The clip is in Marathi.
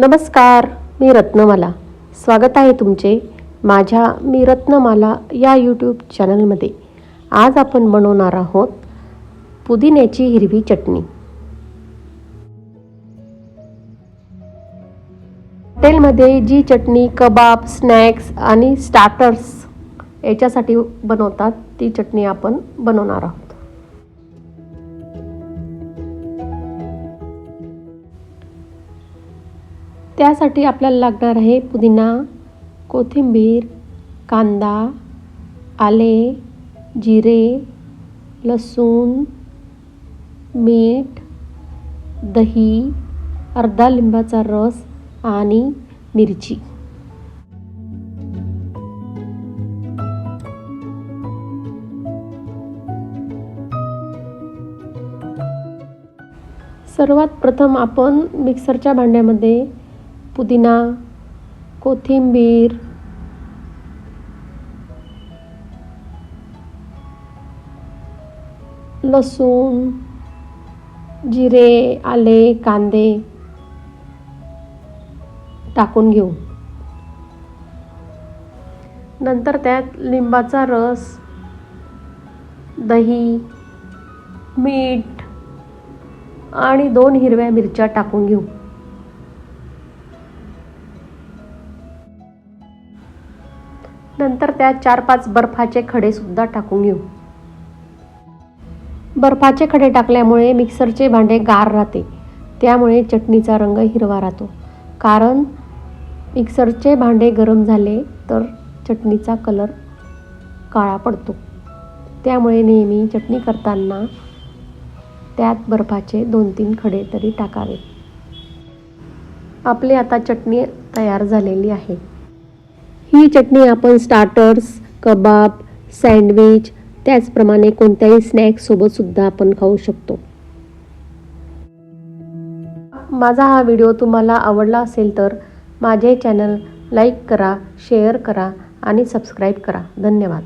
नमस्कार मी रत्नमाला. स्वागत आहे तुमचे माझ्या मी रत्नमाला या यूट्यूब चॅनलमध्ये आज आपण बनवणार आहोत पुदिन्याची हिरवी चटणी. हॉटेलमध्ये जी चटणी कबाब स्नॅक्स आणि स्टार्टर्स याच्यासाठी बनवतात ती चटणी आपण बनवणार आहोत. त्यासाठी आपल्याला लागणार आहे पुदिना कोथिंबीर कांदा आले जिरे लसूण मीठ दही अर्धा लिंबाचा रस आणि मिरची. सर्वात प्रथम आपण मिक्सरच्या भांड्यामध्ये पुदिना कोथिंबीर. लसूण जिरे आले कांदे टाकून घेऊ. नंतर त्यात लिंबाचा रस दही मीठ आणि दोन हिरव्या मिरच्या टाकून घेऊ. नंतर त्यात चार पाच बर्फाचे खडे सुद्धा टाकून घेऊ. बर्फाचे खडे टाकल्यामुळे मिक्सरचे भांडे गार राहते. त्यामुळे चटणीचा रंग हिरवा राहतो. कारण मिक्सरचे भांडे गरम झाले तर चटणीचा कलर काळा पडतो. त्यामुळे नेहमी चटणी करताना त्यात बर्फाचे दोन तीन खडे तरी टाकावे. आपली आता चटणी तयार झालेली आहे. ही चटणी आपण स्टार्टर्स कबाब सँडविच त्याचप्रमाणे कोणत्याही स्नॅक्ससोबतसुद्धा आपण खाऊ शकतो. माझा हा व्हिडिओ तुम्हाला आवडला असेल तर माझे चॅनल लाईक करा शेअर करा आणि सबस्क्राईब करा. धन्यवाद.